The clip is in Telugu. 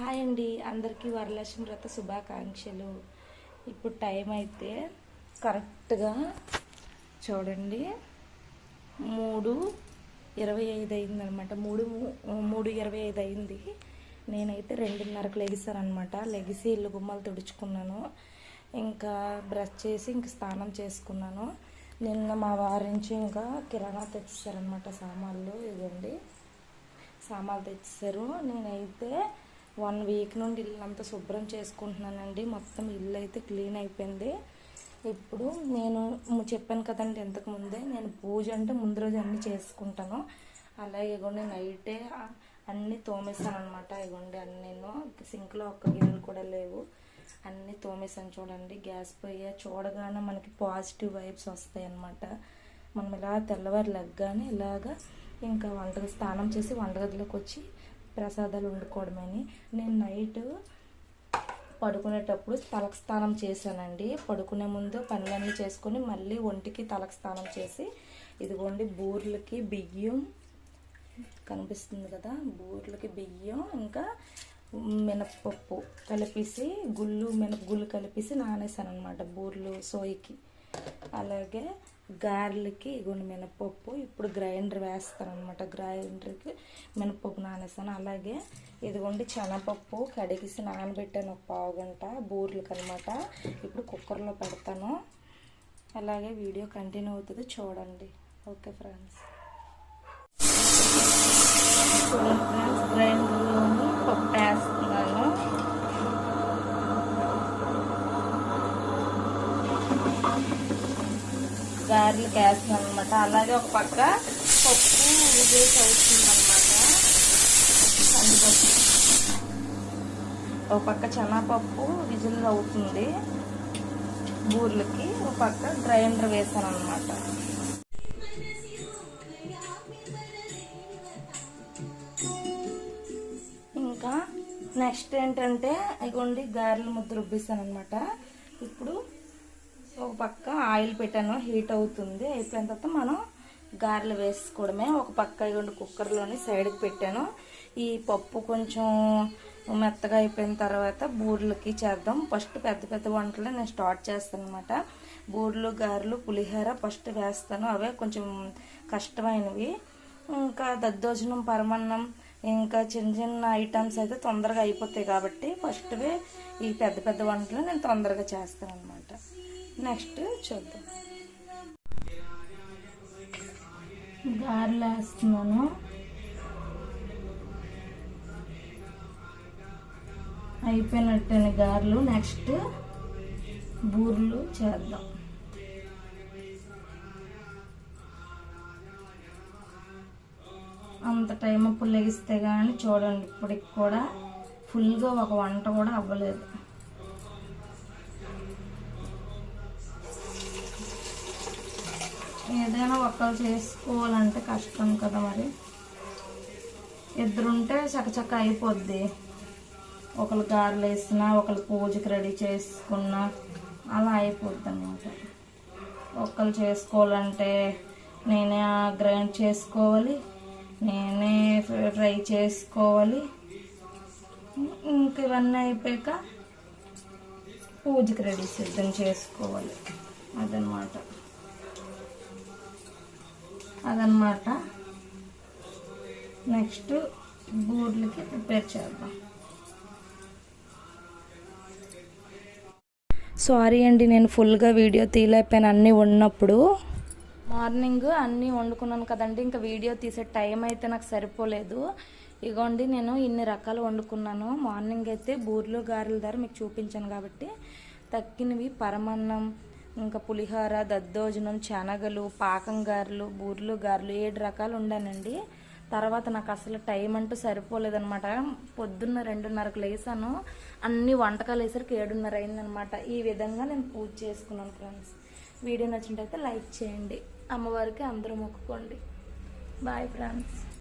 హాయ్ అండి. అందరికీ వరలక్ష్మి వ్రత శుభాకాంక్షలు. ఇప్పుడు టైం అయితే కరెక్ట్గా చూడండి. మూడు ఇరవై ఐదు అయింది అనమాట మూడు మూడు ఇరవై ఐదు అయింది. నేనైతే రెండున్నరకు లెగిసానమాట లెగిసి ఇల్లు గుమ్మలు తుడుచుకున్నాను. ఇంకా బ్రష్ చేసి ఇంక స్నానం చేసుకున్నాను. నిన్న మా వారి నుంచి ఇంకా కిరాణా తెచ్చేసారనమాట సామాన్లు. ఇదండి సామాన్లు తెచ్చేసారు నేనైతే వన్ వీక్ నుండి ఇల్లు అంతా శుభ్రం చేసుకుంటున్నానండి. మొత్తం ఇల్లు అయితే క్లీన్ అయిపోయింది. ఇప్పుడు నేను చెప్పాను కదండి ఇంతకు ముందే నేను పూజ అంటే ముందు రోజు అన్నీ చేసుకుంటాను. అలాగే ఇగోండి నైటే అన్నీ తోమేస్తాను అనమాట ఇగోండి అన్నీ నేను సింక్లో ఒక్క గిన్నెలు కూడా లేవు. అన్నీ తోమేశాను చూడండి. గ్యాస్ పొయ్యి చూడగానే మనకి పాజిటివ్ వైబ్స్ వస్తాయి అన్నమాట మనం ఇలా తెల్లవారు లెగ్గానే ఇలాగా ఇంకా వంటగది స్నానం చేసి వంటగదిలోకి వచ్చి ప్రసాదాలు వండుకోవడమని నేను నైట్ పడుకునేటప్పుడు తలకు స్నానం చేశానండి. పడుకునే ముందు పనులన్నీ చేసుకొని మళ్ళీ ఒంటికి తలకు స్నానం చేసి ఇదిగోండి బూర్లకి బియ్యం కనిపిస్తుంది కదా బూర్లకి బియ్యం ఇంకా మినప్పప్పు కలిపేసి గుళ్ళు మినపగుళ్ళు కలిపేసి నానేసాను అనమాట బూర్లు సోయికి. అలాగే గారెలకి ఇగోండి మినపప్పు. ఇప్పుడు గ్రైండర్ వేస్తాను అనమాట గ్రైండర్కి మినపప్పు నానేసాను. అలాగే ఇదిగోండి శనగపప్పు కడిగేసి నానబెట్టాను ఒక పావు గంట. అనమాట ఇప్పుడు కుక్కర్లో పెడతాను. అలాగే వీడియో కంటిన్యూ అవుతుంది చూడండి. Okay friends. గ్రైండర్ గారెలు వేస్తున్నాను అనమాట అలాగే ఒక పక్క పప్పు విజయ్ అవుతుంది అనమాట కందిపప్పు ఒక పక్క చెనాపప్పు విజిల్ అవుతుంది. బూర్లకి ఒక పక్క గ్రైండర్ వేసాను అనమాట ఇంకా నెక్స్ట్ ఏంటంటే ఇగోండి గారెలు ముద్ద రుబ్బిస్తాను అనమాట ఇప్పుడు ఒక పక్క ఆయిల్ పెట్టాను హీట్ అవుతుంది. అయిపోయిన తర్వాత మనం గారెలు వేసుకోవడమే. ఒక పక్క ఇగోండి కుక్కర్లోని సైడ్కి పెట్టాను. ఈ పప్పు కొంచెం మెత్తగా అయిపోయిన తర్వాత బూరెలకి చేద్దాం. ఫస్ట్ పెద్ద పెద్ద వంటలు నేను స్టార్ట్ చేస్తాను అనమాట బూరెలు గారెలు పులిహోర ఫస్ట్ వేస్తాను. అవే కొంచెం కష్టమైనవి. ఇంకా దద్దోజనం పరమన్నం ఇంకా చిన్న చిన్న ఐటమ్స్ అయితే తొందరగా అయిపోతాయి కాబట్టి ఫస్ట్వే ఈ పెద్ద పెద్ద వంటలు నేను తొందరగా చేస్తాను అనమాట నెక్స్ట్ చూద్దాం. గారెలు వేస్తున్నాను గారెలు నెక్స్ట్ బూర్లు చేద్దాం. అంత టైం అప్పుడు లెగిస్తే కానీ చూడండి ఇప్పటికి కూడా ఫుల్గా ఒక వంట కూడా అవ్వలేదు. ఏదైనా ఒకరు చేసుకోవాలంటే కష్టం కదా మరి. ఇద్దరుంటే చకచక అయిపోద్ది. ఒకరు గారెలు వేసినా ఒకరు పూజకి రెడీ చేసుకున్నా అలా అయిపోద్ది అనమాట ఒక్కరు చేసుకోవాలంటే నేనే గ్రైండ్ చేసుకోవాలి నేనే ఫ్రై చేసుకోవాలి. ఇంక ఇవన్నీ అయిపోయాక పూజకి రెడీ సిద్ధం చేసుకోవాలి. అదనమాట అదనమాట. నెక్స్ట్ బూర్లకి ప్రిపేర్ చేద్దాం. సారీ అండి నేను ఫుల్గా వీడియో తీయలేకపోయాను. అన్నీ ఉన్నప్పుడు. మార్నింగ్ అన్నీ వండుకున్నాను కదండి ఇంకా వీడియో తీసే టైం అయితే నాకు సరిపోలేదు. ఇగోండి నేను ఇన్ని రకాలు వండుకున్నాను. మార్నింగ్ అయితే బూర్లు గారెల ధర మీకు చూపించాను కాబట్టి తక్కినవి పరమన్నం ఇంకా పులిహోర దద్దోజనం శనగలు పాకం గారెలు బూర్లు గారెలు ఏడు రకాలు ఉండానండి. తర్వాత నాకు అసలు టైం అంటూ సరిపోలేదనమాట పొద్దున్న రెండున్నరకు లేసాను. అన్ని వంటకాలు వేసరికి ఏడున్నర అయిందనమాట ఈ విధంగా నేను పూజ చేసుకున్నాను ఫ్రెండ్స్. వీడియో నచ్చినట్టయితే లైక్ చేయండి. అమ్మవారికి అందరూ మొక్కుకోండి. Bye friends.